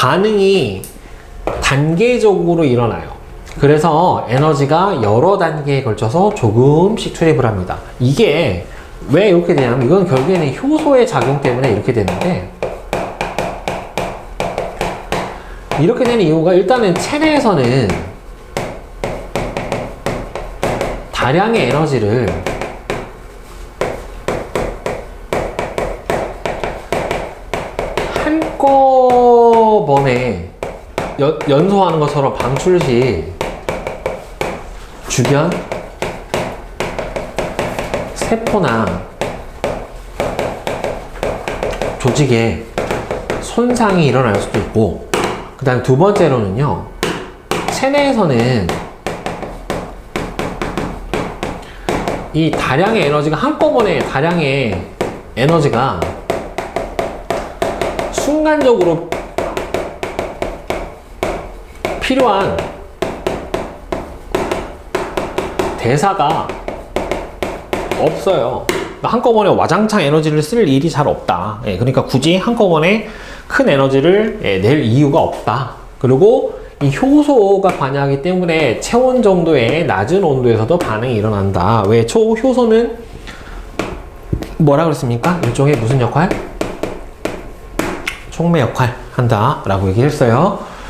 반응이 단계적으로 일어나요. 그래서 에너지가 여러 단계에 걸쳐서 조금씩 투입을 합니다. 이게 왜 이렇게 되냐면 이건 결국에는 효소의 작용 때문에 이렇게 되는데 이렇게 되는 이유가 일단은 체내에서는 다량의 에너지를 한꺼 번에 연, 연소하는 것처럼 방출 시 주변 세포나 조직에 손상이 일어날 수도 있고 그 다음 두 번째로는요 체내에서는 이 다량의 에너지가 한꺼번에 다량의 에너지가 순간적으로 필요한 대사가 없어요. 한꺼번에 와장창 에너지를 쓸 일이 잘 없다. 예, 그러니까 굳이 한꺼번에 큰 에너지를 예, 낼 이유가 없다. 그리고 이 효소가 관여하기 때문에 체온 정도의 낮은 온도에서도 반응이 일어난다. 왜 초효소는 뭐라 그랬습니까? 일종의 무슨 역할? 촉매 역할 한다라고 얘기했어요.